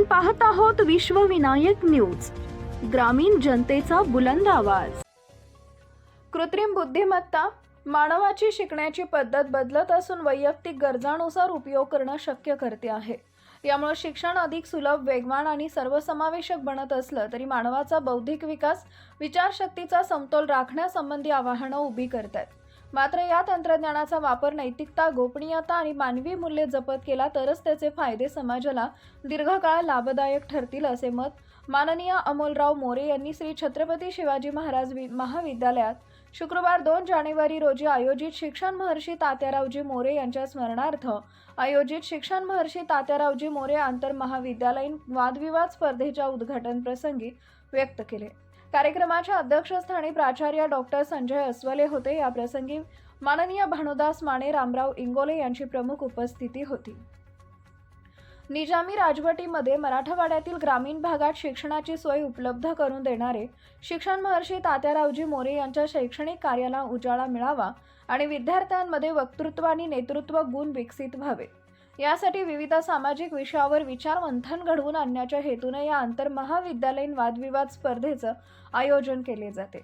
आपण पाहत आहोत विश्वविनायक न्यूज ग्रामीण जनतेचा बुलंद आवाज. कृत्रिम बुद्धिमत्ता मानवाची शिकण्याची पद्धत बदलत असून वैयक्तिक गरजानुसार उपयोग करणं शक्य करते आहे. यामुळे शिक्षण अधिक सुलभ वेगवान आणि सर्वसमावेशक बनत असलं तरी मानवाचा बौद्धिक विकास विचारशक्तीचा समतोल राखण्यासंबंधी आव्हानं उभी करतात मात्र या तंत्रज्ञानाचा वापर नैतिकता गोपनीयता आणि मानवी मूल्ये जपत केला तरच त्याचे फायदे समाजाला दीर्घकाळ लाभदायक ठरतील असे मत माननीय अमोलराव मोरे यांनी श्री छत्रपती शिवाजी महाराज वि- महाविद्यालयात शुक्रवार दोन जानेवारी रोजी आयोजित शिक्षण महर्षी तात्यारावजी मोरे यांच्या स्मरणार्थ आयोजित शिक्षण महर्षी तात्यारावजी मोरे आंतर महाविद्यालयीन वादविवाद स्पर्धेच्या उद्घाटन प्रसंगी व्यक्त केले. कार्यक्रमाच्या अध्यक्षस्थानी प्राचार्य डॉक्टर संजय अस्वले होते. या प्रसंगी माननीय भानुदास माने रामराव इंगोले यांची प्रमुख उपस्थिती होती. निजामी राजवटीमध्ये मराठवाड्यातील ग्रामीण भागात शिक्षणाची सोय उपलब्ध करून देणारे शिक्षण महर्षी तात्यारावजी मोरे यांच्या शैक्षणिक कार्याला उजाळा मिळावा आणि विद्यार्थ्यांमध्ये वक्तृत्व आणि नेतृत्व गुण विकसित व्हावे. यासाठी विविध सामाजिक विषयावर विचारमंथन घडवून आणण्याच्या हेतूने या आंतर महाविद्यालयीन वादविवाद स्पर्धेचं आयोजन केले जाते.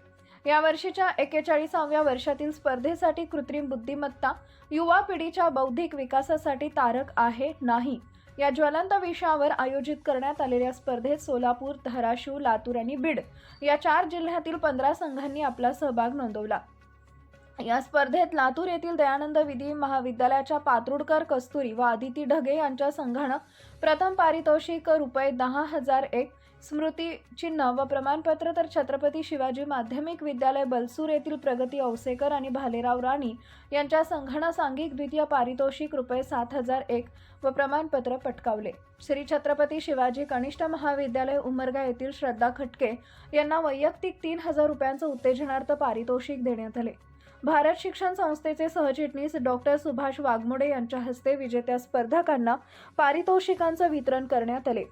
या वर्षीच्या एकेचाळीसाव्या वर्षातील स्पर्धेसाठी कृत्रिम बुद्धिमत्ता युवा पिढीच्या बौद्धिक विकासासाठी तारक आहे नाही. या ज्वलंत विषयावर आयोजित करण्यात आलेल्या स्पर्धेत सोलापूर धाराशिव लातूर आणि बीड या चार जिल्ह्यातील पंधरा संघांनी आपला सहभाग नोंदवला. या स्पर्धेत लातूर येथील दयानंद विधी महाविद्यालयाच्या पात्रुडकर कस्तुरी व आदिती ढगे यांच्या संघानं प्रथम पारितोषिक रुपये दहा हजार एक स्मृती चिन्ह व प्रमाणपत्र तर छत्रपती शिवाजी माध्यमिक विद्यालय बलसूर येथील प्रगती औसेकर आणि भालेराव राणी यांच्या संघानं सांघिक द्वितीय पारितोषिक रुपये सात हजार एक व प्रमाणपत्र पटकावले. श्री छत्रपती शिवाजी कनिष्ठ महाविद्यालय उमरगा येथील श्रद्धा खटके यांना वैयक्तिक तीन हजार रुपयांचं उत्तेजनार्थ पारितोषिक देण्यात आले. भारत शिक्षण संस्थेचे सहचिटणीस डॉक्टर सुभाष वाघमोडे यांच्या हस्ते विजेत्या स्पर्धकांना पारितोषिकांचं वितरण करण्यात आले.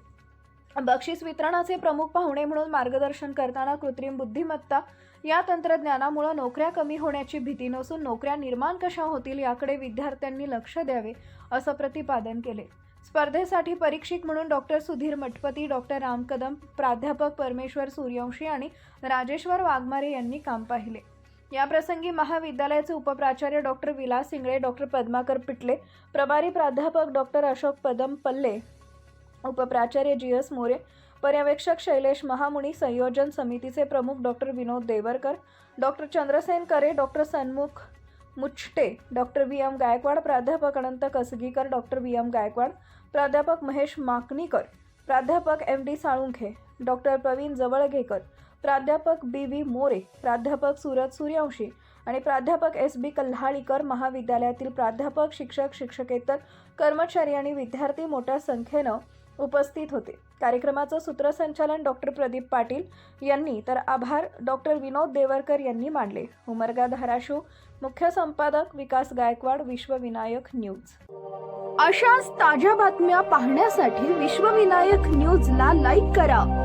बक्षीस वितरणाचे प्रमुख पाहुणे म्हणून मार्गदर्शन करताना कृत्रिम बुद्धिमत्ता या तंत्रज्ञानामुळे नोकऱ्या कमी होण्याची भीती नसून नोकऱ्या निर्माण कशा होतील याकडे विद्यार्थ्यांनी लक्ष द्यावे असं प्रतिपादन केले. स्पर्धेसाठी परीक्षित म्हणून डॉक्टर सुधीर मठपती डॉक्टर राम कदम प्राध्यापक परमेश्वर सूर्यवंशी आणि राजेश्वर वाघमारे यांनी काम पाहिले. याप्रसंगी महाविद्यालयाचे उपप्राचार्य डॉक्टर विलास सिंगळे डॉक्टर पद्माकर पिटले प्रभारी प्राध्यापक डॉक्टर अशोक पदम पल्ले उपप्राचार्य जी. एस. मोरे पर्यवेक्षक शैलेश महामुनी संयोजन समितीचे प्रमुख doctor Vinod Devarkar doctor Chandrasen Kare doctor Sanmukh Mucchate doctor V. M. Gaikwad प्राध्यापक Anant Kasgikar doctor V. M. Gaikwad प्राध्यापक महेश माकणीकर प्राध्यापक M. D. Salunkhe doctor Pravin Jawalgekar प्राध्यापक बी व्ही मोरे प्राध्यापक सुरज सूर्यवंशी आणि प्राध्यापक एस बी कल्हाळीकर महाविद्यालयातील प्राध्यापक शिक्षक शिक्षकेतर कर्मचारी आणि विद्यार्थी मोठ्या संख्येनं उपस्थित होते. कार्यक्रमाचं सूत्रसंचालन डॉक्टर प्रदीप पाटील यांनी तर आभार डॉक्टर विनोद देवरकर यांनी मानले उमरगा धाराशिव मुख्य संपादक विकास गायकवाड विश्वविनायक न्यूज. अशाच ताज्या बातम्या पाहण्यासाठी विश्वविनायक न्यूजला लाईक करा.